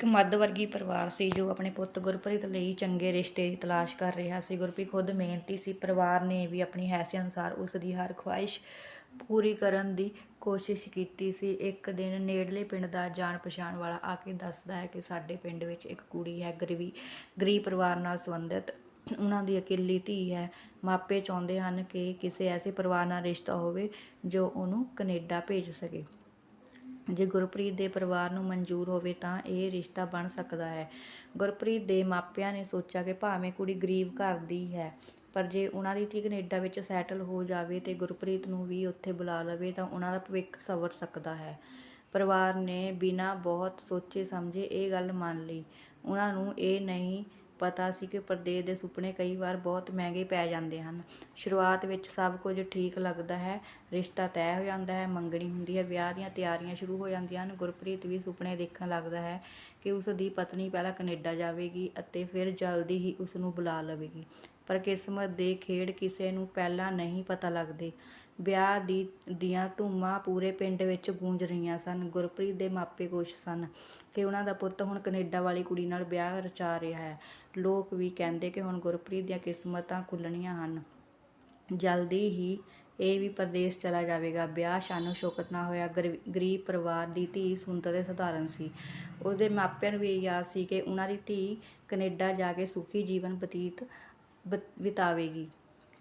ਇੱਕ ਮੱਧ ਵਰਗੀ ਪਰਿਵਾਰ ਸੀ ਜੋ ਆਪਣੇ ਪੁੱਤ ਗੁਰਪ੍ਰੀਤ ਲਈ ਚੰਗੇ ਰਿਸ਼ਤੇ ਦੀ ਤਲਾਸ਼ ਕਰ ਰਿਹਾ ਸੀ। ਗੁਰਪ੍ਰੀਤ ਖੁਦ ਮਿਹਨਤੀ ਸੀ। ਪਰਿਵਾਰ ਨੇ ਵੀ ਆਪਣੀ ਹੈਸੀਅਤ ਅਨੁਸਾਰ ਉਸ ਦੀ ਹਰ ਖੁਆਇਸ਼ ਪੂਰੀ ਕਰਨ ਦੀ ਕੋਸ਼ਿਸ਼ ਕੀਤੀ ਸੀ। ਇੱਕ ਦਿਨ ਨੇੜਲੇ ਪਿੰਡ ਦਾ ਜਾਣ ਪਛਾਣ ਵਾਲਾ ਆ ਕੇ ਦੱਸਦਾ ਹੈ ਕਿ ਸਾਡੇ ਪਿੰਡ ਵਿੱਚ ਇੱਕ ਕੁੜੀ ਹੈ, ਗਰੀਬੀ, ਗਰੀਬ ਪਰਿਵਾਰ ਨਾਲ ਸੰਬੰਧਿਤ। ਉਹਨਾਂ ਦੀ ਇਕੱਲੀ ਧੀ ਹੈ। ਮਾਪੇ ਚਾਹੁੰਦੇ ਹਨ ਕਿ ਕਿਸੇ ਐਸੇ ਪਰਿਵਾਰ ਨਾਲ ਰਿਸ਼ਤਾ ਹੋਵੇ ਜੋ ਉਹਨੂੰ ਕੈਨੇਡਾ ਭੇਜ ਸਕੇ। ਜੇ ਗੁਰਪ੍ਰੀਤ ਦੇ ਪਰਿਵਾਰ ਨੂੰ ਮਨਜ਼ੂਰ ਹੋਵੇ ਤਾਂ ਇਹ ਰਿਸ਼ਤਾ ਬਣ ਸਕਦਾ ਹੈ। ਗੁਰਪ੍ਰੀਤ ਦੇ ਮਾਪਿਆਂ ਨੇ ਸੋਚਿਆ ਕਿ ਭਾਵੇਂ ਕੁੜੀ ਗਰੀਬ ਘਰ ਦੀ ਹੈ, ਪਰ ਜੇ ਉਹਨਾਂ ਦੀ ਧੀ ਕੈਨੇਡਾ ਵਿੱਚ ਸੈਟਲ ਹੋ ਜਾਵੇ ਤੇ ਗੁਰਪ੍ਰੀਤ ਨੂੰ ਵੀ ਉੱਥੇ ਬੁਲਾ ਲਵੇ ਤਾਂ ਉਹਨਾਂ ਦਾ ਭਵਿੱਖ ਸਵਰ ਸਕਦਾ ਹੈ। ਪਰਿਵਾਰ ਨੇ ਬਿਨਾਂ ਬਹੁਤ ਸੋਚੇ ਸਮਝੇ ਇਹ ਗੱਲ ਮੰਨ ਲਈ। ਉਹਨਾਂ ਨੂੰ ਇਹ ਨਹੀਂ ਪਤਾ ਸੀ ਕਿ ਪਰਦੇਸ ਦੇ ਸੁਪਨੇ ਕਈ ਵਾਰ ਬਹੁਤ ਮਹਿੰਗੇ ਪੈ ਜਾਂਦੇ ਹਨ। ਸ਼ੁਰੂਆਤ ਵਿੱਚ ਸਭ ਕੁਝ ਠੀਕ ਲੱਗਦਾ ਹੈ, ਰਿਸ਼ਤਾ ਤੈਅ ਹੋ ਜਾਂਦਾ ਹੈ, ਮੰਗਣੀ ਹੁੰਦੀ ਹੈ, ਵਿਆਹ ਦੀਆਂ ਤਿਆਰੀਆਂ ਸ਼ੁਰੂ ਹੋ ਜਾਂਦੀਆਂ ਹਨ। ਗੁਰਪ੍ਰੀਤ ਵੀ ਸੁਪਨੇ ਦੇਖਣ ਲੱਗਦਾ ਹੈ ਕਿ ਉਸ ਦੀ ਪਤਨੀ ਪਹਿਲਾਂ ਕੈਨੇਡਾ ਜਾਵੇਗੀ ਅਤੇ ਫਿਰ ਜਲਦੀ ਹੀ ਉਸ ਨੂੰ ਬੁਲਾ ਲਵੇਗੀ। ਪਰ ਕਿਸਮਤ ਦੇ ਖੇਡ ਕਿਸੇ ਨੂੰ ਪਹਿਲਾਂ ਨਹੀਂ ਪਤਾ ਲੱਗਦੇ। ਵਿਆਹ ਦੀ, ਦੀਆਂ ਧੂਮਾਂ ਪੂਰੇ ਪਿੰਡ ਵਿੱਚ ਗੂੰਜ ਰਹੀਆਂ ਸਨ। ਗੁਰਪ੍ਰੀਤ ਦੇ ਮਾਪੇ ਖੁਸ਼ ਸਨ ਕਿ ਉਹਨਾਂ ਦਾ ਪੁੱਤ ਹੁਣ ਕੈਨੇਡਾ ਵਾਲੀ ਕੁੜੀ ਨਾਲ ਵਿਆਹ ਰਚਾ ਰਿਹਾ ਹੈ। ਲੋਕ ਵੀ ਕਹਿੰਦੇ ਕਿ ਹੁਣ ਗੁਰਪ੍ਰੀਤ ਦੀਆਂ ਕਿਸਮਤਾਂ ਖੁੱਲਣੀਆਂ ਹਨ। ਜਲਦੀ ਹੀ ਇਹ ਵੀ ਪ੍ਰਦੇਸ਼ ਚਲਾ ਜਾਵੇਗਾ। ਵਿਆਹ ਸ਼ਾਨੋ ਸ਼ੌਕਤ ਨਾ ਹੋਇਆ। ਗਰ- ਗਰੀਬ ਪਰਿਵਾਰ ਦੀ ਧੀ ਸੁੰਦਰ ਤੇ ਸਧਾਰਨ ਸੀ। ਉਸਦੇ ਮਾਪਿਆਂ ਨੂੰ ਵੀ ਯਾਦ ਸੀ ਕਿ ਉਹਨਾਂ ਦੀ ਧੀ ਕੈਨੇਡਾ ਜਾ ਕੇ ਸੁਖੀ ਜੀਵਨ ਬਤੀਤ, ਬਤ- ਬਿਤਾਵੇਗੀ।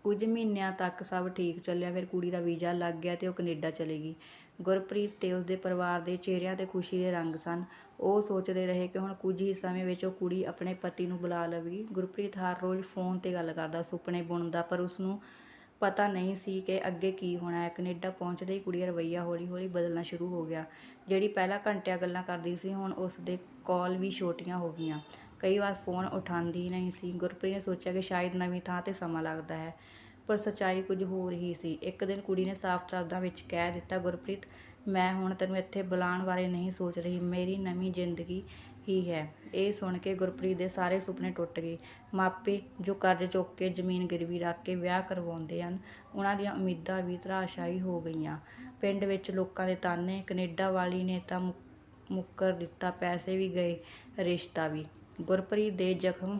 ਕੁਝ ਮਹੀਨਿਆਂ ਤੱਕ ਸਭ ਠੀਕ ਚੱਲਿਆ, ਫਿਰ ਕੁੜੀ ਦਾ ਵੀਜ਼ਾ ਲੱਗ ਗਿਆ ਤੇ ਉਹ ਕੈਨੇਡਾ ਚਲੇਗੀ ਗੁਰਪ੍ਰੀਤ ਤੇ ਉਸਦੇ ਪਰਿਵਾਰ ਦੇ ਚਿਹਰਿਆਂ ਤੇ ਖੁਸ਼ੀ ਦੇ ਰੰਗ ਸਨ। ਉਹ ਸੋਚਦੇ ਰਹੇ ਕਿ ਹੁਣ ਕੁਝ ਹੀ ਸਮੇਂ ਵਿੱਚ ਉਹ ਕੁੜੀ ਆਪਣੇ ਪਤੀ ਨੂੰ ਬੁਲਾ ਲਵੇਗੀ। ਗੁਰਪ੍ਰੀਤ ਹਰ ਰੋਜ਼ ਫੋਨ ਤੇ ਗੱਲ ਕਰਦਾ, ਸੁਪਨੇ ਬੁਣਦਾ, ਪਰ ਉਸ ਨੂੰ ਪਤਾ ਨਹੀਂ ਸੀ ਕਿ ਅੱਗੇ ਕੀ ਹੋਣਾ ਹੈ। ਕੈਨੇਡਾ ਪਹੁੰਚਦੇ ਹੀ ਕੁੜੀ ਦਾ ਰਵੱਈਆ ਹੌਲੀ-ਹੌਲੀ ਬਦਲਣਾ ਸ਼ੁਰੂ ਹੋ ਗਿਆ, ਜਿਹੜੀ ਪਹਿਲਾਂ ਘੰਟਿਆਂ ਗੱਲਾਂ ਕਰਦੀ ਸੀ, ਹੁਣ ਉਸ ਦੇ ਕਾਲ ਵੀ ਛੋਟੀਆਂ ਹੋ ਗਈਆਂ। ਕਈ ਵਾਰ ਫੋਨ ਉਠਾਉਂਦੀ ਨਹੀਂ ਸੀ। ਗੁਰਪ੍ਰੀਤ ਨੇ ਸੋਚਿਆ ਕਿ ਸ਼ਾਇਦ ਨਵੀਂ ਥਾਂ ਤੇ ਸਮਾਂ ਲੱਗਦਾ ਹੈ, ਪਰ ਸੱਚਾਈ ਕੁਝ ਹੋਰ ਹੀ ਸੀ। ਇੱਕ ਦਿਨ ਕੁੜੀ ਨੇ ਸਾਫ਼ ਸ਼ਬਦਾਂ ਵਿੱਚ ਕਹਿ ਦਿੱਤਾ, ਗੁਰਪ੍ਰੀਤ, ਮੈਂ ਹੁਣ ਤੈਨੂੰ ਇੱਥੇ ਬੁਲਾਉਣ ਬਾਰੇ ਨਹੀਂ ਸੋਚ ਰਹੀ। ਮੇਰੀ ਨਵੀਂ ਜ਼ਿੰਦਗੀ ਹੀ ਹੈ। ਇਹ ਸੁਣ ਕੇ ਗੁਰਪ੍ਰੀਤ ਦੇ ਸਾਰੇ ਸੁਪਨੇ ਟੁੱਟ ਗਏ। ਮਾਪੇ ਜੋ ਕਰਜ਼ ਚੁੱਕ ਕੇ ਜ਼ਮੀਨ ਗਿਰਵੀ ਰੱਖ ਕੇ ਵਿਆਹ ਕਰਵਾਉਂਦੇ ਹਨ, ਉਹਨਾਂ ਦੀਆਂ ਉਮੀਦਾਂ ਵੀ ਧਰਾਸ਼ਾਈ ਹੋ ਗਈਆਂ। ਪਿੰਡ ਵਿੱਚ ਲੋਕਾਂ ਦੇ ਤਾਨੇ, ਕੈਨੇਡਾ ਵਾਲੀ ਨੇ ਤਾਂ ਮੁੱਕਰ ਦਿੱਤਾ, ਪੈਸੇ ਵੀ ਗਏ, ਰਿਸ਼ਤਾ ਵੀ। ਗੁਰਪ੍ਰੀਤ ਦੇ ਜ਼ਖਮ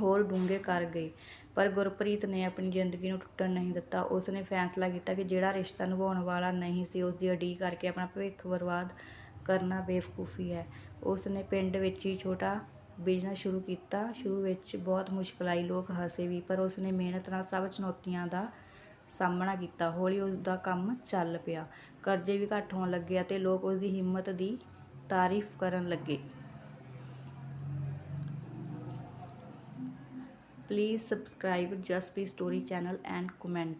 ਹੋਰ ਡੂੰਘੇ ਕਰ ਗਏ ਪਰ ਗੁਰਪ੍ਰੀਤ ਨੇ ਆਪਣੀ ਜ਼ਿੰਦਗੀ ਨੂੰ ਟੁੱਟਣ ਨਹੀਂ ਦਿੱਤਾ। ਉਸ ਨੇ ਫੈਸਲਾ ਕੀਤਾ ਕਿ ਜਿਹੜਾ ਰਿਸ਼ਤਾ ਨਿਭਾਉਣ ਵਾਲਾ ਨਹੀਂ ਸੀ ਉਸ ਦੀ ਅੜੀ ਕਰਕੇ ਆਪਣਾ ਭਵਿੱਖ ਬਰਬਾਦ ਕਰਨਾ ਬੇਵਕੂਫੀ ਹੈ। ਉਸ ਨੇ ਪਿੰਡ ਵਿੱਚ ਹੀ ਛੋਟਾ ਬਿਜ਼ਨਸ ਸ਼ੁਰੂ ਕੀਤਾ। ਸ਼ੁਰੂ ਵਿੱਚ ਬਹੁਤ ਮੁਸ਼ਕਲ ਆਈ, ਲੋਕ ਹੱਸੇ ਵੀ, ਪਰ ਉਸ ਨੇ ਮਿਹਨਤ ਨਾਲ ਸਭ ਚੁਣੌਤੀਆਂ ਦਾ ਸਾਹਮਣਾ ਕੀਤਾ। ਹੌਲੀ ਉਸ ਦਾ ਕੰਮ ਚੱਲ ਪਿਆ। ਕਰਜ਼ੇ ਵੀ ਘੱਟ ਹੋਣ ਲੱਗੇ ਅਤੇ ਲੋਕ ਉਸ ਦੀ ਹਿੰਮਤ ਦੀ ਤਾਰੀਫ ਕਰਨ ਲੱਗੇ। Please subscribe Just Be Story channel and comment.